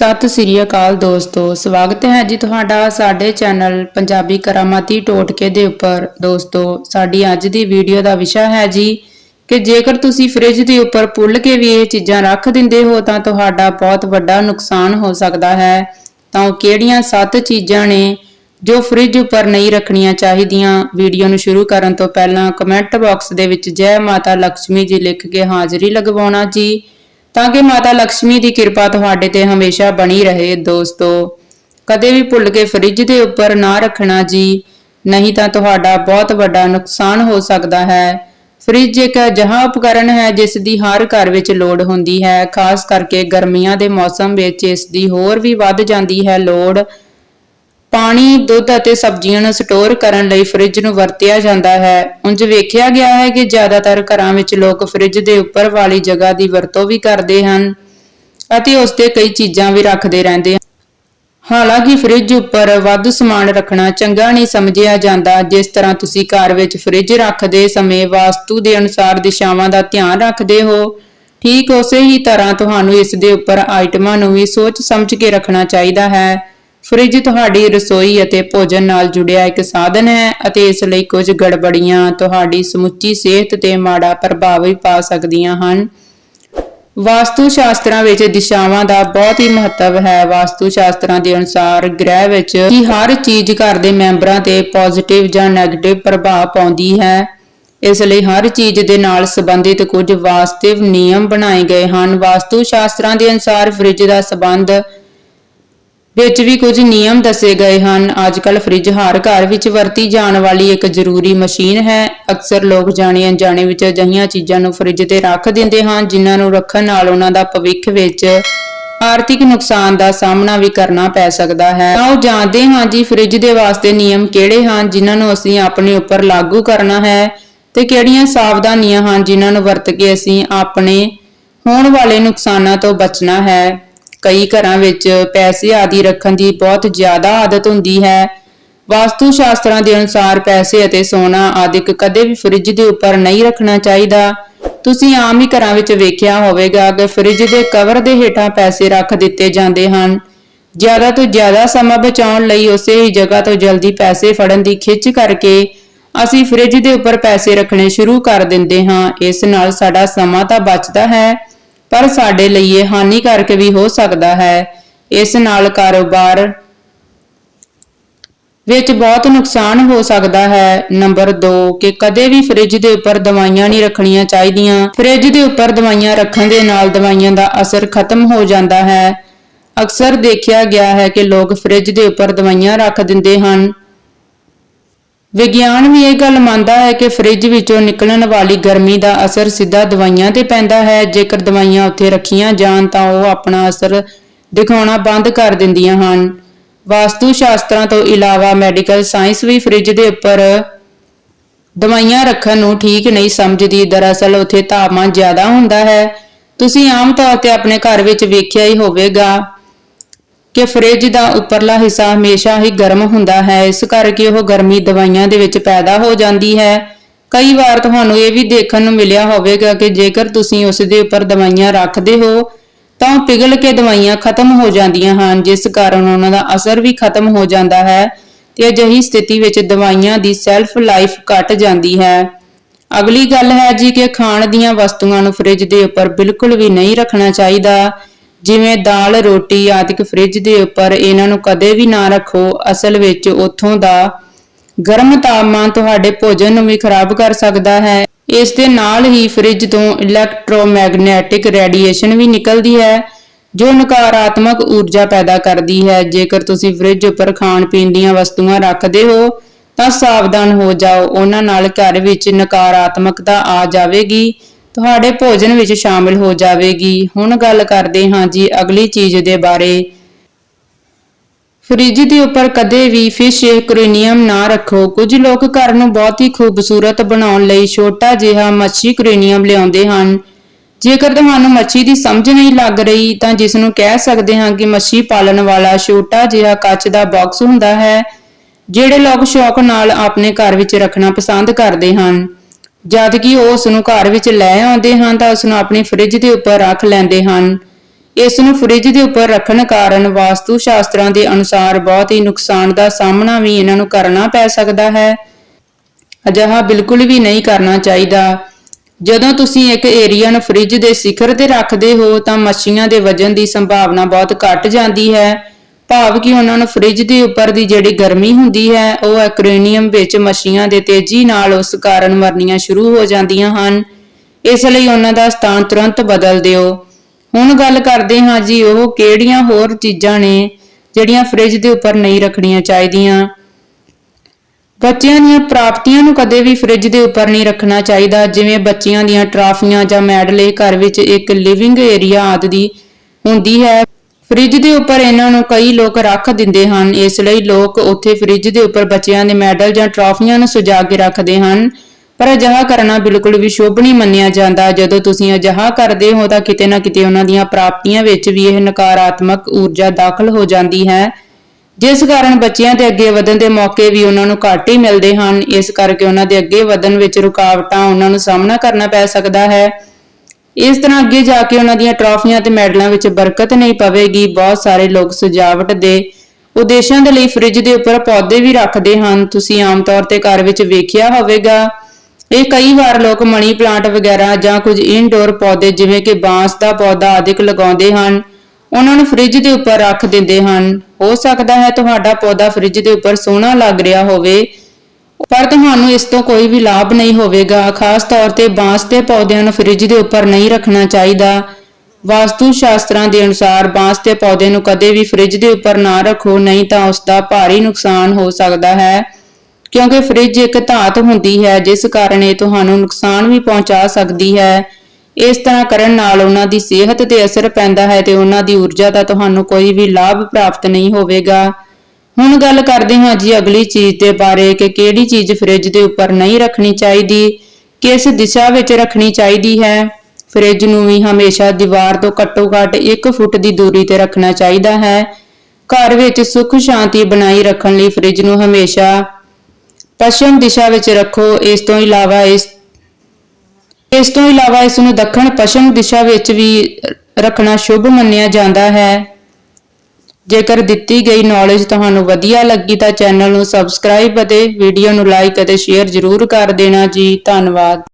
ਸਤਿ ਸ੍ਰੀ ਅਕਾਲ ਦੋਸਤੋ, ਸਵਾਗਤ ਹੈ ਜੀ ਤੁਹਾਡਾ ਸਾਡੇ ਚੈਨਲ ਪੰਜਾਬੀ ਕਰਾਮਾਤੀ ਟੋਟਕੇ ਦੇ ਉੱਪਰ। ਦੋਸਤੋ, ਸਾਡੀ ਅੱਜ ਦੀ ਵੀਡੀਓ ਦਾ ਵਿਸ਼ਾ ਹੈ ਜੀ ਕਿ ਜੇਕਰ ਤੁਸੀਂ ਫ੍ਰਿਜ ਦੇ ਉੱਪਰ ਪੁੱਲ ਕੇ ਵੀ ਇਹ ਚੀਜ਼ਾਂ ਰੱਖ ਦਿੰਦੇ ਹੋ ਤਾਂ ਤੁਹਾਡਾ ਬਹੁਤ ਵੱਡਾ ਨੁਕਸਾਨ ਹੋ ਸਕਦਾ ਹੈ। ਤਾਂ ਉਹ ਕਿਹੜੀਆਂ ਸੱਤ ਚੀਜ਼ਾਂ ਨੇ ਜੋ ਫ੍ਰਿਜ ਉੱਪਰ ਨਹੀਂ ਰੱਖਣੀਆਂ ਚਾਹੀਦੀਆਂ? ਵੀਡੀਓ ਨੂੰ ਸ਼ੁਰੂ ਕਰਨ ਤੋਂ ਪਹਿਲਾਂ ਕਮੈਂਟ ਬਾਕਸ ਦੇ ਵਿੱਚ ਜੈ ਮਾਤਾ ਲక్ష్ਮੀ ਜੀ ਲਿਖ ਕੇ ਹਾਜ਼ਰੀ ਲਗਵਾਉਣਾ ਜੀ। ਤਾਂ ਕਿ ਮਾਤਾ ਲక్ష్ਮੀ ਦੀ ਕਿਰਪਾ ਤੁਹਾਡੇ ਤੇ ਹਮੇਸ਼ਾ ਬਣੀ ਰਹੇ ਦੋਸਤੋ। ਕਦੇ ਵੀ ਭੁੱਲ ਕੇ ਫ੍ਰਿਜ ਦੇ ਉੱਪਰ ਨਾ ਰੱਖਣਾ ਜੀ। ਨਹੀਂ ਤਾਂ ਤੁਹਾਡਾ ਬਹੁਤ ਵੱਡਾ ਨੁਕਸਾਨ ਹੋ ਸਕਦਾ ਹੈ। ਫ੍ਰਿਜ ਇੱਕ ਅਜਿਹਾ ਉਪਕਰਨ ਹੈ ਜਿਸ ਦੀ ਹਰ ਘਰ ਵਿੱਚ ਲੋੜ ਹੁੰਦੀ ਹੈ। ਖਾਸ ਕਰਕੇ ਗਰਮੀਆਂ ਦੇ ਮੌਸਮ ਵਿੱਚ ਇਸ ਦੀ ਹੋਰ ਵੀ ਵੱਧ ਜਾਂਦੀ ਹੈ ਲੋੜ। ਪਾਣੀ, ਦੁੱਧ ਅਤੇ ਸਬਜ਼ੀਆਂ ਨੂੰ ਸਟੋਰ ਕਰਨ ਲਈ ਫ੍ਰਿਜ ਨੂੰ ਵਰਤਿਆ ਜਾਂਦਾ ਹੈ। ਉਂਝ ਵੇਖਿਆ ਗਿਆ ਹੈ ਕਿ ਜ਼ਿਆਦਾਤਰ ਘਰਾਂ ਵਿੱਚ ਲੋਕ ਫ੍ਰਿਜ ਦੇ ਉੱਪਰ ਵਾਲੀ ਜਗ੍ਹਾ ਦੀ ਵਰਤੋਂ ਵੀ ਕਰਦੇ ਹਨ ਅਤੇ ਉਸ ਤੇ ਕਈ ਚੀਜ਼ਾਂ ਵੀ ਰੱਖਦੇ ਰਹਿੰਦੇ ਹਨ। ਹਾਲਾਂਕਿ ਫ੍ਰਿਜ ਉੱਪਰ ਵਾਧੂ ਸਮਾਨ ਰੱਖਣਾ ਚੰਗਾ ਨਹੀਂ ਸਮਝਿਆ ਜਾਂਦਾ। ਜਿਸ ਤਰ੍ਹਾਂ ਤੁਸੀਂ ਘਰ ਵਿੱਚ ਫ੍ਰਿਜ ਰੱਖਦੇ ਸਮੇਂ ਵਾਸਤੂ ਦੇ ਅਨੁਸਾਰ ਦਿਸ਼ਾਵਾਂ ਦਾ ਧਿਆਨ ਰੱਖਦੇ ਹੋ, ਠੀਕ ਉਸੇ ਹੀ ਤਰ੍ਹਾਂ ਤੁਹਾਨੂੰ ਇਸ ਦੇ ਉੱਪਰ ਆਈਟਮਾਂ ਨੂੰ ਵੀ ਸੋਚ ਸਮਝ ਕੇ ਰੱਖਣਾ ਚਾਹੀਦਾ ਹੈ। ਫ੍ਰਿਜ ਤੁਹਾਡੀ ਰਸੋਈ ਅਤੇ ਭੋਜਨ ਨਾਲ ਜੁੜਿਆ ਇੱਕ ਸਾਧਨ ਹੈ ਅਤੇ ਇਸ ਲਈ ਕੁਝ ਗੜਬੜੀਆਂ ਤੁਹਾਡੀ ਸਮੁੱਚੀ ਸਿਹਤ ਤੇ ਮਾੜਾ ਪ੍ਰਭਾਵ ਵੀ ਪਾ ਸਕਦੀਆਂ ਹਨ। ਵਾਸਤੂ ਸ਼ਾਸਤਰਾਂ ਵਿੱਚ ਦਿਸ਼ਾਵਾਂ ਦਾ ਬਹੁਤ ਹੀ ਮਹੱਤਵ ਹੈ। ਵਾਸਤੂ ਸ਼ਾਸਤਰਾਂ ਦੇ ਅਨੁਸਾਰ ਗ੍ਰਹਿ ਵਿੱਚ ਕੀ ਹਰ ਚੀਜ਼ ਘਰ ਦੇ ਮੈਂਬਰਾਂ ਤੇ ਪੋਜ਼ਿਟਿਵ ਜਾਂ ਨੈਗੇਟਿਵ ਪ੍ਰਭਾਵ ਪਾਉਂਦੀ ਹੈ। ਇਸ ਲਈ ਹਰ ਚੀਜ਼ ਦੇ ਨਾਲ ਸੰਬੰਧਿਤ ਕੁਝ ਵਾਸਤਵ ਨਿਯਮ ਬਣਾਏ ਗਏ ਹਨ। ਵਾਸਤੂ ਸ਼ਾਸਤਰਾਂ ਦੇ ਅਨੁਸਾਰ ਫ੍ਰਿਜ ਦਾ ਸੰਬੰਧ ਵਿੱਚ ਵੀ ਕੁਝ ਨਿਯਮ ਦੱਸੇ ਗਏ ਹਨ। ਅੱਜਕੱਲ ਫ੍ਰਿਜ ਹਰ ਘਰ ਵਿੱਚ ਵਰਤੀ ਜਾਣ ਵਾਲੀ ਇੱਕ ਜ਼ਰੂਰੀ ਮਸ਼ੀਨ ਹੈ। ਅਕਸਰ ਲੋਕ ਜਾਣੇ ਅਣਜਾਣੇ ਵਿੱਚ ਅਜਿਹੀਆਂ ਚੀਜ਼ਾਂ ਨੂੰ ਫ੍ਰਿਜ ਤੇ ਰੱਖ ਦਿੰਦੇ ਹਨ, ਜਿਨ੍ਹਾਂ ਨੂੰ ਰੱਖਣ ਨਾਲ ਉਹਨਾਂ ਦਾ ਭਵਿੱਖ ਵਿੱਚ ਆਰਥਿਕ ਨੁਕਸਾਨ ਦਾ ਸਾਹਮਣਾ ਵੀ ਕਰਨਾ ਪੈ ਸਕਦਾ ਹੈ। ਆਓ ਜਾਣਦੇ ਹਾਂ ਜੀ ਫ੍ਰਿਜ ਦੇ ਵਾਸਤੇ ਨਿਯਮ ਕਿਹੜੇ ਹਨ, ਜਿਨ੍ਹਾਂ ਨੂੰ ਅਸੀਂ ਆਪਣੇ ਉੱਪਰ ਲਾਗੂ ਕਰਨਾ ਹੈ ਤੇ ਕਿਹੜੀਆਂ ਸਾਵਧਾਨੀਆਂ ਹਨ, ਜਿਨ੍ਹਾਂ ਨੂੰ ਵਰਤ ਕੇ ਅਸੀਂ ਆਪਣੇ ਹੋਣ ਵਾਲੇ ਨੁਕਸਾਨਾਂ ਤੋਂ ਬਚਣਾ ਹੈ। ਕਈ ਘਰਾਂ ਵਿੱਚ ਪੈਸੇ ਆਦਿ ਰੱਖਣ ਦੀ ਬਹੁਤ ਜ਼ਿਆਦਾ ਆਦਤ ਹੁੰਦੀ ਹੈ। ਵਾਸਤੂ ਸ਼ਾਸਤਰਾਂ ਦੇ ਅਨੁਸਾਰ ਪੈਸੇ ਅਤੇ ਸੋਨਾ ਆਦਿਕ ਕਦੇ ਵੀ ਫ੍ਰਿਜ ਦੇ ਉੱਪਰ ਨਹੀਂ ਰੱਖਣਾ ਚਾਹੀਦਾ। ਤੁਸੀਂ ਆਮ ਹੀ ਘਰਾਂ ਵਿੱਚ ਵੇਖਿਆ ਹੋਵੇਗਾ ਕਿ ਫ੍ਰਿਜ ਦੇ ਕਵਰ ਦੇ ਹੇਠਾਂ ਪੈਸੇ ਰੱਖ ਦਿੱਤੇ ਜਾਂਦੇ ਹਨ। ਜ਼ਿਆਦਾ ਤੋਂ ਜ਼ਿਆਦਾ ਸਮਾਂ ਬਚਾਉਣ ਲਈ ਉਸੇ ਹੀ ਜਗ੍ਹਾ ਤੋਂ ਜਲਦੀ ਪੈਸੇ ਫੜਨ ਦੀ ਖਿੱਚ ਕਰਕੇ ਅਸੀਂ ਫ੍ਰਿਜ ਦੇ ਉੱਪਰ ਪੈਸੇ ਰੱਖਣੇ ਸ਼ੁਰੂ ਕਰ ਦਿੰਦੇ ਹਾਂ। ਇਸ ਨਾਲ ਸਾਡਾ ਸਮਾਂ ਤਾਂ ਬਚਦਾ ਹੈ। ਪਰ ਸਾਡੇ ਲਈ ਇਹ ਹਾਨੀਕਾਰਕ ਵੀ ਹੋ ਸਕਦਾ ਹੈ। ਇਸ ਨਾਲ ਕਾਰੋਬਾਰ ਵਿੱਚ ਬਹੁਤ ਨੁਕਸਾਨ ਹੋ ਸਕਦਾ ਹੈ। ਨੰਬਰ 2 ਕਿ ਕਦੇ ਵੀ ਫ੍ਰਿਜ ਦੇ ਉੱਪਰ ਦਵਾਈਆਂ ਨਹੀਂ ਰੱਖਣੀਆਂ ਚਾਹੀਦੀਆਂ। ਫ੍ਰਿਜ ਦੇ ਉੱਪਰ ਦਵਾਈਆਂ ਰੱਖਣ ਦੇ ਨਾਲ ਦਵਾਈਆਂ ਦਾ ਅਸਰ ਖਤਮ ਹੋ ਜਾਂਦਾ ਹੈ। ਅਕਸਰ ਦੇਖਿਆ ਗਿਆ ਹੈ ਕਿ ਲੋਕ ਫ੍ਰਿਜ ਦੇ ਉੱਪਰ ਦਵਾਈਆਂ ਰੱਖ ਦਿੰਦੇ ਹਨ। ਵਿਗਿਆਨ ਵੀ ਇਹ ਗੱਲ ਮੰਨਦਾ ਹੈ ਕਿ ਫ੍ਰਿਜ ਵਿੱਚੋਂ ਨਿਕਲਣ ਵਾਲੀ ਗਰਮੀ ਦਾ ਅਸਰ ਸਿੱਧਾ ਦਵਾਈਆਂ ਤੇ ਪੈਂਦਾ ਹੈ। ਜੇਕਰ ਦਵਾਈਆਂ ਉੱਥੇ ਰੱਖੀਆਂ ਜਾਣ ਤਾਂ ਉਹ ਆਪਣਾ ਅਸਰ ਦਿਖਾਉਣਾ ਬੰਦ ਕਰ ਦਿੰਦੀਆਂ ਹਨ। ਵਾਸਤੂ ਸ਼ਾਸਤਰਾਂ ਤੋਂ ਇਲਾਵਾ ਮੈਡੀਕਲ ਸਾਇੰਸ ਵੀ ਫ੍ਰਿਜ ਦੇ ਉੱਪਰ ਦਵਾਈਆਂ ਰੱਖਣ ਨੂੰ ਠੀਕ ਨਹੀਂ ਸਮਝਦੀ। ਦਰਅਸਲ ਉੱਥੇ ਤਾਪਮਾਨ ਜ਼ਿਆਦਾ ਹੁੰਦਾ ਹੈ। ਤੁਸੀਂ ਆਮ ਤੌਰ ਤੇ ਆਪਣੇ ਘਰ ਵਿੱਚ ਵੇਖਿਆ ਹੀ ਹੋਵੇਗਾ ਕਿ ਫ੍ਰਿਜ ਦਾ ਉੱਪਰਲਾ ਹਿੱਸਾ ਹਮੇਸ਼ਾ ਹੀ ਗਰਮ ਹੁੰਦਾ ਹੈ, ਇਸ ਕਰਕੇ ਉਹ ਗਰਮੀ ਦਵਾਈਆਂ ਦੇ ਵਿੱਚ ਪੈਦਾ ਹੋ ਜਾਂਦੀ ਹੈ। ਕਈ ਵਾਰ ਤੁਹਾਨੂੰ ਇਹ ਵੀ ਦੇਖਣ ਨੂੰ ਮਿਲਿਆ ਹੋਵੇਗਾ ਕਿ ਜੇਕਰ ਤੁਸੀਂ ਉਸ ਦੇ ਉੱਪਰ ਦਵਾਈਆਂ ਰੱਖਦੇ ਹੋ, ਤਾਂ ਉਹ ਪਿਘਲ ਕੇ ਦਵਾਈਆਂ ਖਤਮ ਹੋ ਜਾਂਦੀਆਂ ਹਨ, ਜਿਸ ਕਾਰਨ ਉਹਨਾਂ ਦਾ ਅਸਰ ਵੀ ਖਤਮ ਹੋ ਜਾਂਦਾ ਹੈ ਤੇ ਅਜਿਹੀ ਸਥਿਤੀ ਵਿੱਚ ਦਵਾਈਆਂ ਦੀ ਸੈਲਫ ਲਾਈਫ ਘਟ ਜਾਂਦੀ ਹੈ। ਅਗਲੀ ਗੱਲ ਹੈ ਜੀ ਕਿ ਖਾਣ ਦੀਆਂ ਵਸਤੂਆਂ ਨੂੰ ਫ੍ਰਿਜ ਦੇ ਉੱਪਰ ਬਿਲਕੁਲ ਵੀ ਨਹੀਂ ਰੱਖਣਾ ਚਾਹੀਦਾ। ਜਿਵੇਂ ਦਾਲ, ਰੋਟੀ ਆਦਿਕ ਫ੍ਰਿਜ ਦੇ ਉੱਪਰ ਇਹਨਾਂ ਨੂੰ ਕਦੇ ਵੀ ਨਾ ਰੱਖੋ। ਅਸਲ ਵਿੱਚ ਉੱਥੋਂ ਦਾ ਗਰਮ ਤਾਪਮਾਨ ਤੁਹਾਡੇ ਭੋਜਨ ਨੂੰ ਵੀ ਖਰਾਬ ਕਰ ਸਕਦਾ ਹੈ। ਇਸ ਦੇ ਨਾਲ ਹੀ ਫ੍ਰਿਜ ਤੋਂ ਇਲੈਕਟ੍ਰੋਮੈਗਨੈਟਿਕ ਰੇਡੀਏਸ਼ਨ ਵੀ ਨਿਕਲਦੀ ਹੈ, ਜੋ ਨਕਾਰਾਤਮਕ ਊਰਜਾ ਪੈਦਾ ਕਰਦੀ ਹੈ। ਜੇਕਰ ਤੁਸੀਂ ਫ੍ਰਿਜ ਉੱਪਰ ਖਾਣ ਪੀਣ ਦੀਆਂ ਵਸਤੂਆਂ ਰੱਖਦੇ ਹੋ, ਤਾਂ ਸਾਵਧਾਨ ਹੋ ਜਾਓ। ਉਹਨਾਂ ਨਾਲ ਘਰ ਵਿੱਚ ਨਕਾਰਾਤਮਕਤਾ ਆ ਜਾਵੇਗੀ। ਤੁਹਾਡੇ ਭੋਜਨ ਵਿੱਚ ਸ਼ਾਮਿਲ ਹੋ ਜਾਵੇਗੀ। ਹੁਣ ਗੱਲ ਕਰਦੇ ਹਾਂ ਜੀ ਅਗਲੀ ਚੀਜ਼ ਦੇ ਬਾਰੇ। ਫ੍ਰਿਜ ਦੇ ਉੱਪਰ ਕਦੇ ਵੀ ਫਿਸ਼ ਐਕੁਆਰੀਅਮ ਨਾ ਰੱਖੋ। ਕੁਝ ਲੋਕ ਘਰ ਨੂੰ ਬਹੁਤ ਹੀ ਖੂਬਸੂਰਤ ਬਣਾਉਣ ਲਈ ਛੋਟਾ ਜਿਹਾ ਮੱਛੀ ਐਕੁਆਰੀਅਮ ਲਿਆਉਂਦੇ ਹਨ। ਜੇਕਰ ਤੁਹਾਨੂੰ ਮੱਛੀ ਦੀ ਸਮਝ ਨਹੀਂ ਲੱਗ ਰਹੀ, ਤਾਂ ਜਿਸ ਨੂੰ ਕਹਿ ਸਕਦੇ ਹਾਂ ਕਿ ਮੱਛੀ ਪਾਲਣ ਵਾਲਾ ਛੋਟਾ ਜਿਹਾ ਕੱਚ ਦਾ ਬਾਕਸ ਹੁੰਦਾ ਹੈ, ਜਿਹੜੇ ਲੋਕ ਸ਼ੌਕ ਨਾਲ ਆਪਣੇ ਘਰ ਵਿੱਚ ਰੱਖਣਾ ਪਸੰਦ ਕਰਦੇ ਹਨ। ਜਦ ਕਿ ਉਹ ਉਸ ਨੂੰ ਘਰ ਵਿੱਚ ਲੈ ਆਉਂਦੇ ਹਨ ਤਾਂ ਉਸ ਨੂੰ ਆਪਣੀ ਫ੍ਰਿਜ ਦੇ ਉੱਪਰ ਰੱਖ ਲੈਂਦੇ ਹਨ। ਇਸ ਨੂੰ ਫ੍ਰਿਜ ਦੇ ਉੱਪਰ ਰੱਖਣ ਕਾਰਨ ਵਾਸਤੂ ਸ਼ਾਸਤਰਾਂ ਦੇ ਅਨੁਸਾਰ ਬਹੁਤ ਹੀ ਨੁਕਸਾਨ ਦਾ ਸਾਹਮਣਾ ਵੀ ਇਹਨਾਂ ਨੂੰ ਕਰਨਾ ਪੈ ਸਕਦਾ ਹੈ। ਅਜਿਹਾ ਬਿਲਕੁਲ ਵੀ ਨਹੀਂ ਕਰਨਾ ਚਾਹੀਦਾ। ਜਦੋਂ ਤੁਸੀਂ ਇੱਕ ਏਰੀਆ ਨੂੰ ਫ੍ਰਿਜ ਦੇ ਸਿਖਰ ਤੇ ਰੱਖਦੇ ਹੋ ਤਾਂ ਮੱਛੀਆਂ ਦੇ ਵਜਨ ਦੀ ਸੰਭਾਵਨਾ ਬਹੁਤ ਘਟ ਜਾਂਦੀ ਹੈ। ਭਾਵ ਕਿ ਉਹਨਾਂ ਨੂੰ ਫ੍ਰਿਜ ਦੇ ਉੱਪਰ ਦੀ ਜਿਹੜੀ ਗਰਮੀ ਹੁੰਦੀ ਹੈ, ਉਹ ਐਕਰੇਨੀਅਮ ਵਿੱਚ ਮੱਛੀਆਂ ਦੇ ਤੇਜ਼ੀ ਨਾਲ ਉਸ ਕਾਰਨ ਮਰਨੀਆਂ ਸ਼ੁਰੂ ਹੋ ਜਾਂਦੀਆਂ ਹਨ। ਇਸ ਲਈ ਉਹਨਾਂ ਦਾ ਸਥਾਨ ਤੁਰੰਤ ਬਦਲ ਦਿਓ। ਹੁਣ ਗੱਲ ਕਰਦੇ ਹਾਂ ਜੀ ਉਹ ਕਿਹੜੀਆਂ ਹੋਰ ਚੀਜ਼ਾਂ ਨੇ ਜਿਹੜੀਆਂ ਫ੍ਰਿਜ ਦੇ ਉੱਪਰ ਨਹੀਂ ਰੱਖਣੀਆਂ ਚਾਹੀਦੀਆਂ। ਬੱਚਿਆਂ ਦੀਆਂ ਪ੍ਰਾਪਤੀਆਂ ਨੂੰ ਕਦੇ ਵੀ ਫ੍ਰਿਜ ਦੇ ਉੱਪਰ ਨਹੀਂ ਰੱਖਣਾ ਚਾਹੀਦਾ, ਜਿਵੇਂ ਬੱਚਿਆਂ ਦੀਆਂ ਟਰਾਫੀਆਂ ਜਾਂ ਮੈਡਲੇ ਘਰ ਵਿੱਚ ਇੱਕ ਲਿਵਿੰਗ ਏਰੀਆ ਆਦਿ ਦੀ ਹੁੰਦੀ ਹੈ। ਫ੍ਰਿਜ ਦੇ ਉੱਪਰ ਇਹਨਾਂ ਨੂੰ ਕਈ ਲੋਕ ਰੱਖ ਦਿੰਦੇ ਹਨ। ਇਸ ਲਈ ਲੋਕ ਉੱਥੇ ਫ੍ਰਿਜ ਦੇ ਉੱਪਰ ਬੱਚਿਆਂ ਦੇ ਮੈਡਲ ਜਾਂ ਟਰਾਫੀਆਂ ਨੂੰ ਸਜਾ ਕੇ ਰੱਖਦੇ ਹਨ। ਪਰ ਅਜਿਹਾ ਕਰਨਾ ਬਿਲਕੁਲ ਵੀ ਸ਼ੁਭ ਨਹੀਂ ਮੰਨਿਆ ਜਾਂਦਾ। ਜਦੋਂ ਤੁਸੀਂ ਅਜਿਹਾ ਕਰਦੇ ਹੋ ਤਾਂ ਕਿਤੇ ਨਾ ਕਿਤੇ ਉਹਨਾਂ ਦੀਆਂ ਪ੍ਰਾਪਤੀਆਂ ਵਿੱਚ ਵੀ ਇਹ ਨਕਾਰਾਤਮਕ ਊਰਜਾ ਦਾਖਲ ਹੋ ਜਾਂਦੀ ਹੈ। ਜਿਸ ਕਾਰਨ ਬੱਚਿਆਂ ਦੇ ਅੱਗੇ ਵਧਣ ਦੇ ਮੌਕੇ ਵੀ ਉਹਨਾਂ ਨੂੰ ਘੱਟ ਹੀ ਮਿਲਦੇ ਹਨ। ਇਸ ਕਰਕੇ ਉਹਨਾਂ ਦੇ ਅੱਗੇ ਵਧਣ ਵਿੱਚ ਰੁਕਾਵਟਾਂ ਉਹਨਾਂ ਨੂੰ ਸਾਹਮਣਾ ਕਰਨਾ ਪੈ ਸਕਦਾ ਹੈ। ਇਸ ਤਰ੍ਹਾਂ ਅੱਗੇ ਜਾ ਕੇ ਉਹਨਾਂ ਦੀਆਂ ਟਰਾਫੀਆਂ ਤੇ ਮੈਡਲਾਂ ਵਿੱਚ ਬਰਕਤ ਨਹੀਂ ਪਵੇਗੀ। ਬਹੁਤ ਸਾਰੇ ਲੋਕ ਸਜਾਵਟ ਦੇ ਉਦੇਸ਼ਾਂ ਦੇ ਲਈ ਫ੍ਰਿਜ ਦੇ ਉੱਪਰ ਪੌਦੇ ਵੀ ਰੱਖਦੇ ਹਨ। ਤੁਸੀਂ ਆਮ ਤੌਰ ਤੇ ਘਰ ਵਿੱਚ ਵੇਖਿਆ ਹੋਵੇਗਾ, ਇਹ ਕਈ ਵਾਰ ਲੋਕ ਮਨੀ ਪਲਾਂਟ ਵਗੈਰਾ ਜਾਂ ਕੁਝ ਇਨਡੋਰ ਪੌਦੇ ਜਿਵੇਂ ਕਿ ਬਾਂਸ ਦਾ ਪੌਦਾ ਆਦਿਕ ਲਗਾਉਂਦੇ ਹਨ, ਉਹਨਾਂ ਨੂੰ ਫ੍ਰਿਜ ਦੇ ਉੱਪਰ ਰੱਖ ਦਿੰਦੇ ਹਨ। ਹੋ ਸਕਦਾ ਹੈ ਤੁਹਾਡਾ ਪੌਦਾ ਫ੍ਰਿਜ ਦੇ ਉੱਪਰ ਸੋਹਣਾ ਲੱਗ ਰਿਹਾ ਹੋਵੇ। ਪਰ ਤੁਹਾਨੂੰ ਇਸ ਤੋਂ ਕੋਈ ਵੀ ਲਾਭ ਨਹੀਂ ਹੋਵੇਗਾ। ਖਾਸ ਤੌਰ ਤੇ ਬਾਂਸ ਦੇ ਪੌਦਿਆਂ ਨੂੰ ਫ੍ਰਿਜ ਦੇ ਉੱਪਰ ਨਹੀਂ ਰੱਖਣਾ ਚਾਹੀਦਾ। ਵਾਸਤੂ ਸ਼ਾਸਤਰਾਂ ਦੇ ਅਨੁਸਾਰ ਬਾਂਸ ਦੇ ਪੌਦੇ ਨੂੰ ਕਦੇ ਵੀ ਫ੍ਰਿਜ ਦੇ ਉੱਪਰ ਨਾ ਰੱਖੋ, ਨਹੀਂ ਤਾਂ ਉਸ ਦਾ ਭਾਰੀ ਨੁਕਸਾਨ ਹੋ ਸਕਦਾ ਹੈ। ਕਿਉਂਕਿ ਫ੍ਰਿਜ ਇੱਕ ਧਾਤ ਹੁੰਦੀ ਹੈ, ਜਿਸ ਕਾਰਨ ਇਹ ਤੁਹਾਨੂੰ ਨੁਕਸਾਨ ਵੀ ਪਹੁੰਚਾ ਸਕਦੀ ਹੈ। ਇਸ ਤਰ੍ਹਾਂ ਕਰਨ ਨਾਲ ਉਹਨਾਂ ਦੀ ਸਿਹਤ ਤੇ ਅਸਰ ਪੈਂਦਾ ਹੈ ਤੇ ਉਹਨਾਂ ਦੀ ਊਰਜਾ ਦਾ ਤੁਹਾਨੂੰ ਕੋਈ ਵੀ ਲਾਭ ਪ੍ਰਾਪਤ ਨਹੀਂ ਹੋਵੇਗਾ। ਹੁਣ ਗੱਲ ਕਰਦੇ ਹਾਂ ਜੀ ਅਗਲੀ ਚੀਜ਼ ਦੇ ਬਾਰੇ ਕਿ ਕਿਹੜੀ ਚੀਜ਼ ਫ੍ਰਿਜ ਦੇ ਉੱਪਰ ਨਹੀਂ ਰੱਖਣੀ ਚਾਹੀਦੀ, ਕਿਸ ਦਿਸ਼ਾ ਵਿੱਚ ਰੱਖਣੀ ਚਾਹੀਦੀ ਹੈ। ਫ੍ਰਿਜ ਨੂੰ ਵੀ ਹਮੇਸ਼ਾ ਦੀਵਾਰ ਤੋਂ ਘੱਟੋ-ਘੱਟ 1 ਫੁੱਟ ਦੀ ਦੂਰੀ ਤੇ ਰੱਖਣਾ ਚਾਹੀਦਾ ਹੈ। ਘਰ ਵਿੱਚ ਸੁੱਖ ਸ਼ਾਂਤੀ ਬਣਾਈ ਰੱਖਣ ਲਈ ਫ੍ਰਿਜ ਨੂੰ ਹਮੇਸ਼ਾ ਪੱਛਮ ਦਿਸ਼ਾ ਵਿੱਚ ਰੱਖੋ। ਇਸ ਤੋਂ ਇਲਾਵਾ ਇਸ ਇਸ ਤੋਂ ਇਲਾਵਾ ਇਸ ਨੂੰ ਦੱਖਣ ਪੱਛਮ ਦਿਸ਼ਾ ਵਿੱਚ ਵੀ ਰੱਖਣਾ ਸ਼ੁਭ ਮੰਨਿਆ ਜਾਂਦਾ ਹੈ। ਜੇਕਰ ਦਿੱਤੀ ਗਈ ਨੌਲੇਜ ਤੁਹਾਨੂੰ ਵਧੀਆ ਲੱਗੀ ਤਾਂ ਚੈਨਲ ਨੂੰ ਸਬਸਕ੍ਰਾਈਬ ਅਤੇ ਵੀਡੀਓ ਨੂੰ ਲਾਈਕ ਅਤੇ ਸ਼ੇਅਰ ਜ਼ਰੂਰ ਕਰ ਦੇਣਾ ਜੀ। ਧੰਨਵਾਦ।